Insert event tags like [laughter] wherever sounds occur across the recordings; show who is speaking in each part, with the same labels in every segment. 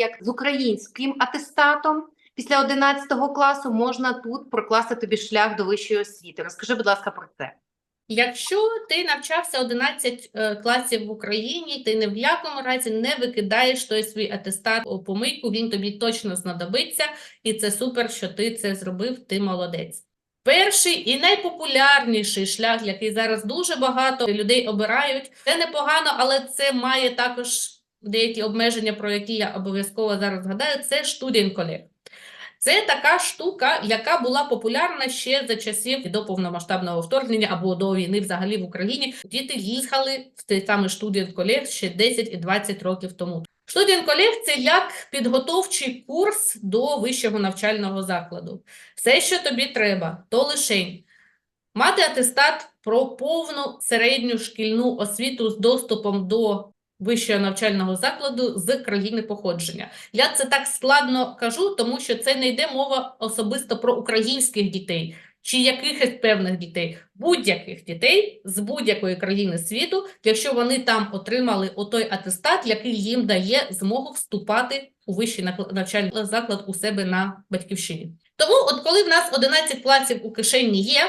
Speaker 1: як з українським атестатом після 11 класу можна тут прокласти тобі шлях до вищої освіти. Розкажи, будь ласка, про це.
Speaker 2: Якщо ти навчався 11 е, класів в Україні, ти ні в якому разі не викидаєш той свій атестат у помийку, він тобі точно знадобиться, і це супер, що ти це зробив, ти молодець. Перший і найпопулярніший шлях, який зараз дуже багато людей обирають, це непогано, але це має також деякі обмеження, про які я обов'язково зараз згадаю, це студент-колег. Це така штука, яка була популярна ще за часів до повномасштабного вторгнення або до війни взагалі в Україні. Діти їхали в цей самий колег ще 10 і 20 років тому. Студент це як підготовчий курс до вищого навчального закладу. Все, що тобі треба, то лишень мати атестат про повну середню шкільну освіту з доступом до вищого навчального закладу з країни походження. Я це так складно кажу, тому що це не йде мова особисто про українських дітей чи якихось певних дітей, будь-яких дітей з будь-якої країни світу, якщо вони там отримали отой атестат, який їм дає змогу вступати у вищий навчальний заклад у себе на батьківщині. Тому, от коли в нас 11 класів у кишені є,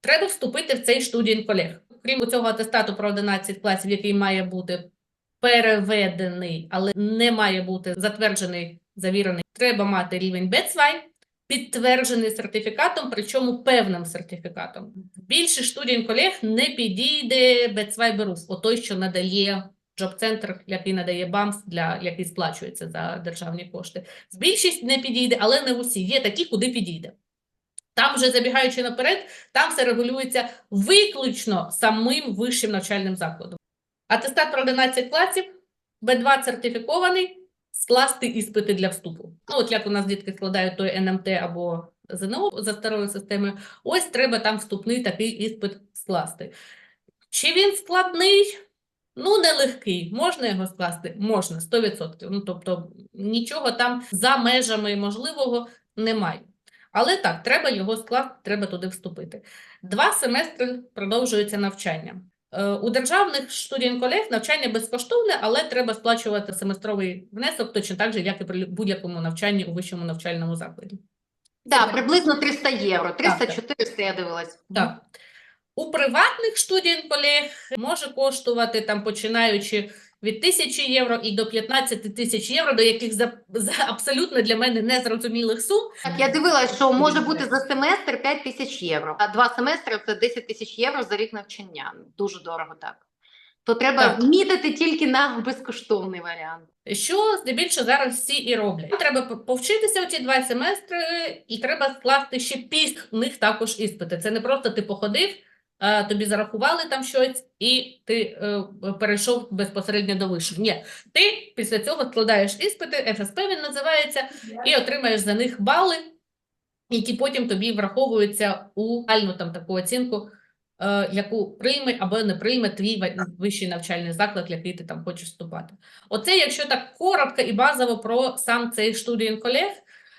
Speaker 2: треба вступити в цей студент колег. Крім цього атестату про 11 класів, який має бути переведений, але не має бути затверджений, завірений, треба мати рівень B2, підтверджений сертифікатом, причому певним сертифікатом. Більше студент колег не підійде B2 Беруф, отой, що надає джоб-центр, який надає БАМС, для який сплачується за державні кошти. Більшість не підійде, але не усі. Є такі, куди підійде. Там, вже забігаючи наперед, там все регулюється виключно самим вищим навчальним закладом. Атестат про 11 класів, Б2 сертифікований, скласти іспити для вступу. Ну, от як у нас дітки складають той НМТ або ЗНО за старою системою, ось треба там вступний такий іспит скласти. Чи він складний? Ну, нелегкий. Можна його скласти? Можна, 100%. Ну, тобто нічого там за межами можливого немає. Але так, треба його скласти, треба туди вступити. Два семестри продовжується навчання. Е, У державних студент-колег навчання безкоштовне, але треба сплачувати семестровий внесок точно так же, як і при будь-якому навчанні у вищому навчальному закладі.
Speaker 1: Так,
Speaker 2: Це
Speaker 1: приблизно 300 євро.
Speaker 2: Так, так.
Speaker 1: 300-400 я дивилась.
Speaker 2: Так. У приватних студент-колег може коштувати там починаючи від 1000 євро і до 15 тисяч євро, до яких за, за абсолютно для мене незрозумілих сум.
Speaker 1: Так, я дивилась, що може бути за семестр 5 тисяч євро, а два семестри це 10 тисяч євро за рік навчання. Дуже дорого так. То треба
Speaker 2: Так.
Speaker 1: мітити тільки на безкоштовний варіант.
Speaker 2: Що здебільшого зараз всі і роблять. Треба повчитися у ці два семестри, і треба скласти ще після них також іспити. Це не просто ти походив, тобі зарахували там щось, і ти е, перейшов безпосередньо до вишу. Ні, ти після цього складаєш іспити, ФСП він називається, і отримаєш за них бали, які потім тобі враховуються у реальну там таку оцінку, е, яку прийме або не прийме твій вищий навчальний заклад, в який ти там хочеш вступати. Оце, якщо так коротко і базово про сам цей студент колег,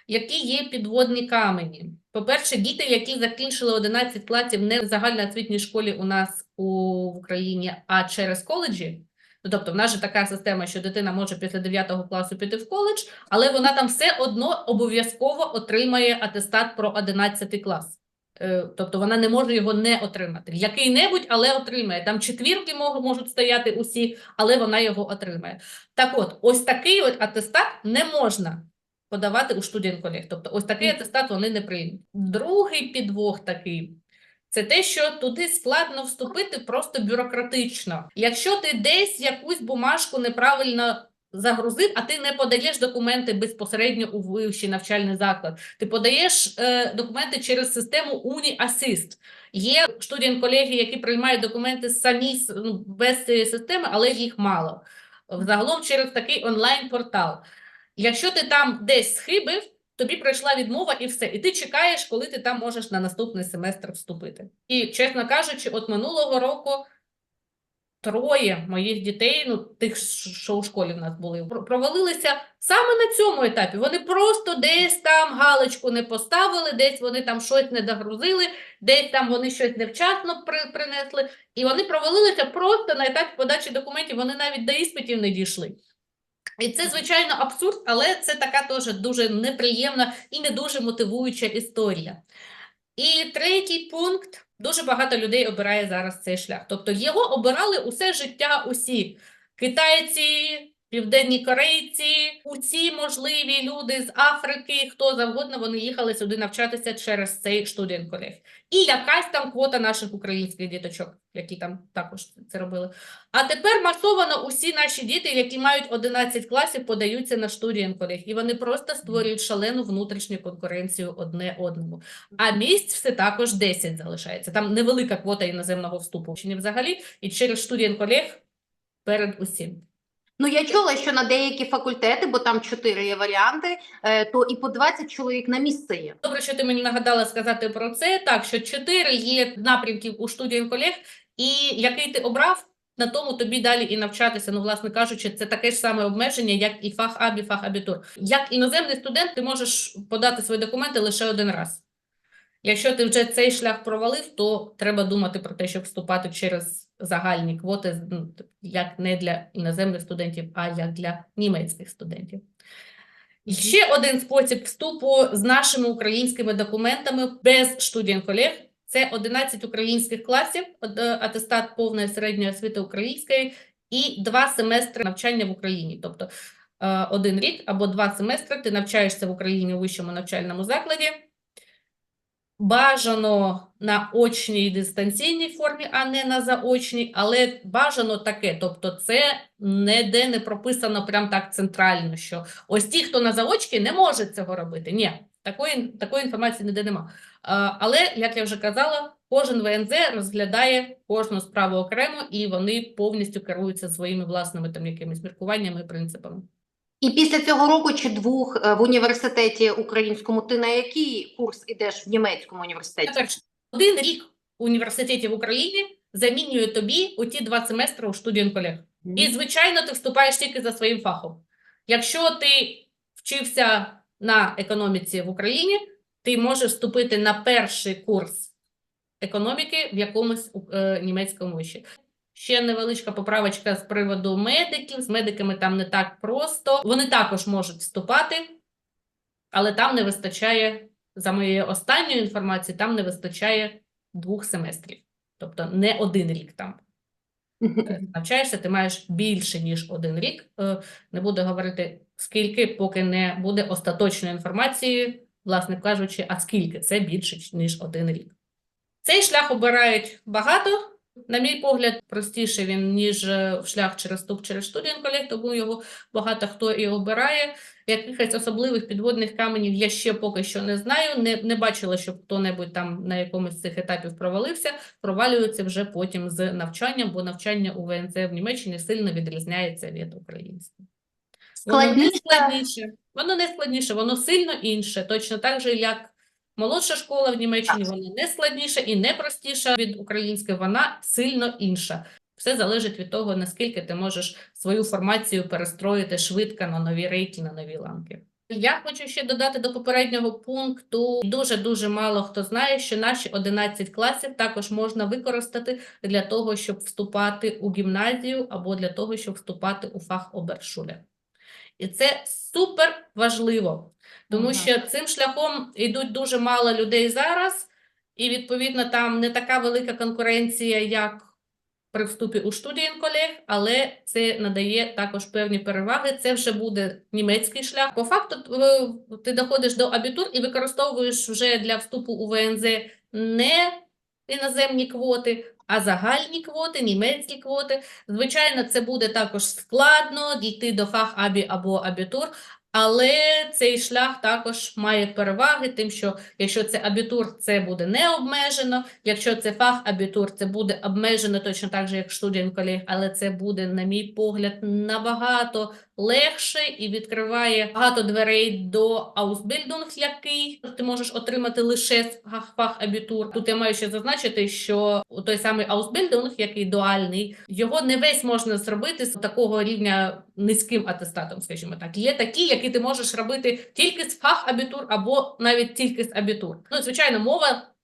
Speaker 2: які є підводні камені. По-перше, діти, які закінчили 11 класів не в загальноосвітній школі у нас у Україні, а через коледжі. Ну, тобто, в нас же така система, що дитина може після 9 класу піти в коледж, але вона там все одно обов'язково отримає атестат про 11 клас. Е, Тобто вона не може його не отримати. Який-небудь, але отримає. Там четвірки можуть стояти усі, але вона його отримає. Так от, ось такий от атестат не можна подавати у студент колег. Тобто, ось такий атестат вони не приймуть. Другий підвох такий. Це те, що туди складно вступити просто бюрократично. Якщо ти десь якусь бумажку неправильно загрузив, а ти не подаєш документи безпосередньо у вищий навчальний заклад, ти подаєш е, документи через систему UniAssist. Є студент-колеги, які приймають документи самі ну, без цієї системи, але їх мало. Загалом через такий онлайн-портал. Якщо ти там десь схибив, тобі прийшла відмова і все. І ти чекаєш, коли ти там можеш на наступний семестр вступити. І, чесно кажучи, от минулого року троє моїх дітей, ну тих, що у школі в нас були, провалилися саме на цьому етапі. Вони просто десь там галочку не поставили, десь вони там щось не догрузили, десь там вони щось невчасно при, принесли, і вони провалилися просто на етапі подачі документів. Вони навіть до іспитів не дійшли. І це, звичайно, абсурд, але це така теж дуже неприємна і не дуже мотивуюча історія. І третій пункт. Дуже багато людей обирає зараз цей шлях. Тобто його обирали усе життя усі. Китайці, південні корейці, усі можливі люди з Африки, хто завгодно, вони їхали сюди навчатися через цей студент-колег. І якась там квота наших українських діточок, які там також це робили. А тепер масовано усі наші діти, які мають 11 класів, подаються на студент-колег. І вони просто створюють шалену внутрішню конкуренцію одне одному. А місць все також 10 залишається. Там невелика квота іноземного вступу. Чи не взагалі? І через студент-колег перед усім.
Speaker 1: Ну, я чула, що на деякі факультети, бо там чотири є варіанти, е, то і по 20 чоловік на місце є.
Speaker 2: Добре, що ти мені нагадала сказати про це. Так, що чотири є напрямків у студії колег, і який ти обрав, на тому тобі далі і навчатися. Ну, власне кажучи, це таке ж саме обмеження, як і фах абі, фах абітур. Як іноземний студент, ти можеш подати свої документи лише один раз. Якщо ти вже цей шлях провалив, то треба думати про те, щоб вступати через загальні квоти, ну, як не для іноземних студентів, а як для німецьких студентів. І ще один спосіб вступу з нашими українськими документами без студент-колег – це 11 українських класів, е, атестат повної середньої освіти української і два семестри навчання в Україні. Тобто е, один рік або два семестри ти навчаєшся в Україні у вищому навчальному закладі, бажано на очній дистанційній формі, а не на заочній, але бажано таке. Тобто, це ніде не прописано прям так центрально, що ось ті, хто на заочці, не можуть цього робити. Ні, такої, такої інформації ніде нема. Але, як я вже казала, кожен ВНЗ розглядає кожну справу окремо, і вони повністю керуються своїми власними там якимись міркуваннями і принципами.
Speaker 1: І після цього року чи двох е, в університеті українському ти на який курс ідеш в німецькому університеті?
Speaker 2: Один рік в університеті в Україні замінює тобі оті два семестри у студент-колег. І, звичайно, ти вступаєш тільки за своїм фахом. Якщо ти вчився на економіці в Україні, ти можеш вступити на перший курс економіки в якомусь е, німецькому виші. Ще невеличка поправочка з приводу медиків. З медиками там не так просто. Вони також можуть вступати, але там не вистачає, за моєю останньою інформацією, там не вистачає двох семестрів. Тобто не один рік там е, [laughs] навчаєшся, ти маєш більше, ніж один рік. Е, Не буду говорити, скільки, поки не буде остаточної інформації, власне кажучи, а скільки це більше, ніж один рік. Цей шлях обирають багато. На мій погляд, простіше він, ніж е, шлях через вступ через студент колег, тому його багато хто і обирає. Якихось особливих підводних каменів я ще поки що не знаю. Не, не бачила, щоб хто-небудь там на якомусь з цих етапів провалився. Провалюються вже потім з навчанням, бо навчання у ВНЦ в Німеччині сильно відрізняється від українського. Воно не
Speaker 1: Складніше.
Speaker 2: складніше, воно не складніше, воно сильно інше, точно так же, як молодша школа в Німеччині, вона не складніша і не простіша від української, вона сильно інша. Все залежить від того, наскільки ти можеш свою формацію перестроїти швидко на нові рейки, на нові ланки. Я хочу ще додати до попереднього пункту. Дуже-дуже мало хто знає, що наші 11 класів також можна використати для того, щоб вступати у гімназію або для того, щоб вступати у фах обершуля. І це супер важливо, тому що цим шляхом йдуть дуже мало людей зараз, і відповідно там не така велика конкуренція, як при вступі у студієнколег, але це надає також певні переваги. Це вже буде німецький шлях. По факту е, ти доходиш до абітур і використовуєш вже для вступу у ВНЗ не іноземні квоти, а загальні квоти, німецькі квоти. Звичайно, це буде також складно дійти до фах абі або абітур, але цей шлях також має переваги, тим, що якщо це абітур, це буде не обмежено. Якщо це фах абітур, це буде обмежено точно так же, як студент колег, але це буде, на мій погляд, набагато легше і відкриває багато дверей до аусбільдунг, який ти можеш отримати лише з фах абітур. Тут я маю ще зазначити, що той самий аусбільдунг, який дуальний, його не весь можна зробити з такого рівня низьким атестатом, скажімо так. Є такі, які ти можеш робити тільки з фах абітур або навіть тільки з абітур. Ну, звичайно, мова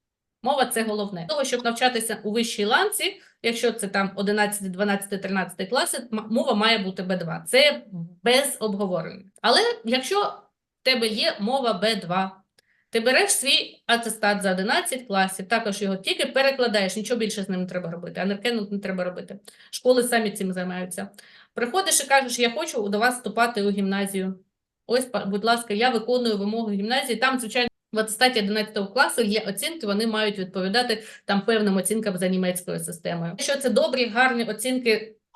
Speaker 2: Мова це головне. Того, щоб навчатися у вищій ланці, якщо це там 11, 12, 13 класи, мова має бути Б2. Це без обговорення. Але якщо в тебе є мова Б2, ти береш свій атестат за 11 класів, також його тільки перекладаєш, нічого більше з ним не треба робити, анеркену не треба робити. Школи самі цим займаються. Приходиш і кажеш, я хочу до вас вступати у гімназію. Ось, будь ласка, я виконую вимоги гімназії. Там, звичайно, в атестаті 11 класу є оцінки, вони мають відповідати там певним оцінкам за німецькою системою. Якщо це добрі, гарні оцінки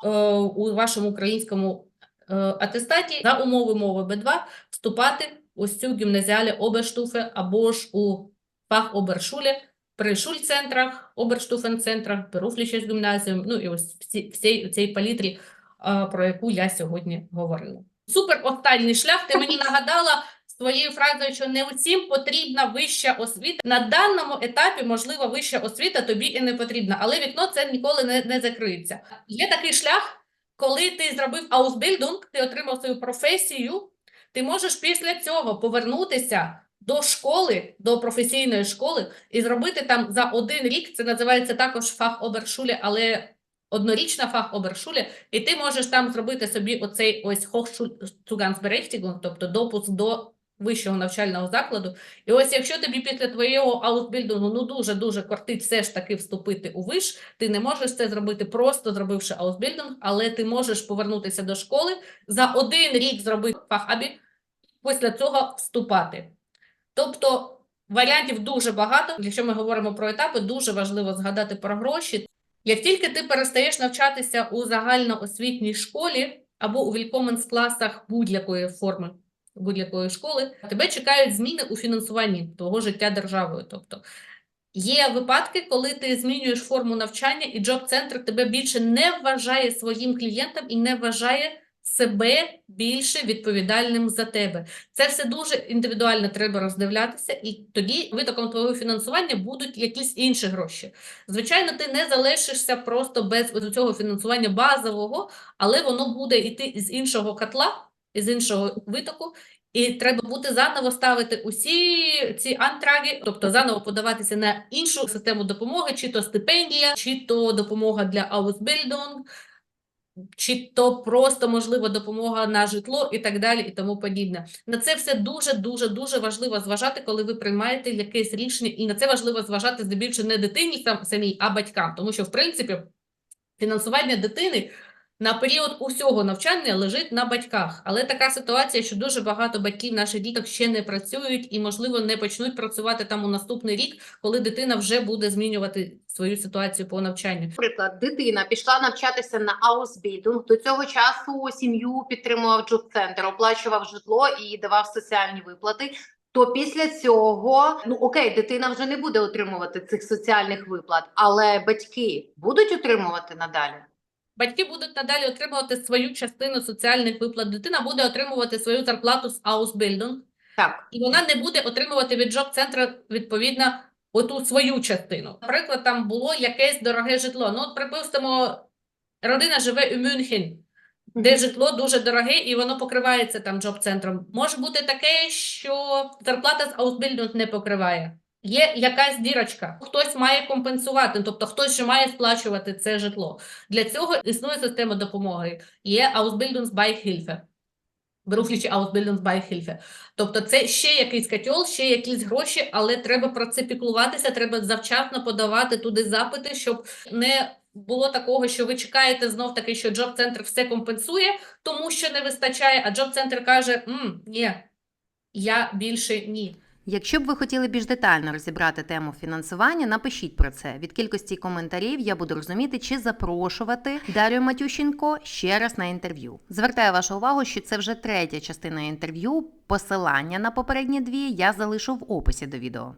Speaker 2: е, у вашому українському е, атестаті за умови мови Б2 вступати ось цю гімназіалі оберштуфе або ж у фахобершуле при шульцентрах, оберштуфенцентрах, берufliches гімназіум, ну і ось всі, всій цій палітрі, е, про яку я сьогодні говорила. Супер останній шлях. Ти мені нагадала своєю фразою, що не усім потрібна вища освіта. На даному етапі, можливо, вища освіта тобі і не потрібна, але вікно це ніколи не, не закриється. Є такий шлях, коли ти зробив аусбільдунг, ти отримав свою професію, ти можеш після цього повернутися до школи, до професійної школи і зробити там за один рік, це називається також фахобершуле, але однорічна фахобершуле, і ти можеш там зробити собі оцей ось Hochschulzugangsberechtigung, тобто допуск до вищого навчального закладу. І ось якщо тобі після твоєго аусбільдингу ну дуже-дуже кортить все ж таки вступити у виш, ти не можеш це зробити просто зробивши аусбільдинг, але ти можеш повернутися до школи, за один рік зробити фахабі, після цього вступати. Тобто варіантів дуже багато. Якщо ми говоримо про етапи, дуже важливо згадати про гроші. Як тільки ти перестаєш навчатися у загальноосвітній школі або у вількоменс-класах будь-якої форми, будь-якої школи, тебе чекають зміни у фінансуванні твого життя державою. Тобто є випадки, коли ти змінюєш форму навчання, і джоб-центр тебе більше не вважає своїм клієнтом і не вважає себе більше відповідальним за тебе. Це все дуже індивідуально треба роздивлятися, і тоді витоком твого фінансування будуть якісь інші гроші. Звичайно, ти не залишишся просто без цього фінансування базового, але воно буде йти з іншого котла, із іншого витоку. І треба буде заново ставити усі ці антраги, тобто заново подаватися на іншу систему допомоги, чи то стипендія, чи то допомога для Ausbildung, чи то просто можливо допомога на житло і так далі, і тому подібне. На це все дуже дуже дуже важливо зважати, коли ви приймаєте якесь рішення, і на це важливо зважати здебільшого не дитині сам самій, а батькам, тому що в принципі фінансування дитини на період усього навчання лежить на батьках. Але така ситуація, що дуже багато батьків наших діток ще не працюють і, можливо, не почнуть працювати там у наступний рік, коли дитина вже буде змінювати свою ситуацію по навчанню.
Speaker 1: Наприклад, дитина пішла навчатися на Аусбільдинг, до цього часу сім'ю підтримував джоб-центр, оплачував житло і давав соціальні виплати. То після цього, ну окей, дитина вже не буде отримувати цих соціальних виплат, але батьки будуть отримувати надалі.
Speaker 2: Батьки будуть надалі отримувати свою частину соціальних виплат. Дитина буде отримувати свою зарплату з Ausbildung,
Speaker 1: Так,
Speaker 2: і вона не буде отримувати від джоб-центру відповідно оту свою частину. Наприклад, там було якесь дороге житло. Ну, от, припустимо, родина живе у Мюнхен, де житло дуже дороге, і воно покривається там джоб-центром. Може бути таке, що зарплата з Ausbildung не покриває. Є якась дірочка, хтось має компенсувати, тобто хтось ще має сплачувати це житло. Для цього існує система допомоги. Є Ausbildungsbeihilfe. Berufliche Ausbildungsbeihilfe. Тобто це ще якийсь котел, ще якісь гроші, але треба про це піклуватися, треба завчасно подавати туди запити, щоб не було такого, що ви чекаєте знов таки, що джоб-центр все компенсує, тому що не вистачає, а джоб-центр каже, «М, ні, я більше ні.
Speaker 3: Якщо б ви хотіли більш детально розібрати тему фінансування, напишіть про це. Від кількості коментарів я буду розуміти, чи запрошувати Дар'ю Матющенко ще раз на інтерв'ю. Звертаю вашу увагу, що це вже третя частина інтерв'ю. Посилання на попередні дві я залишу в описі до відео.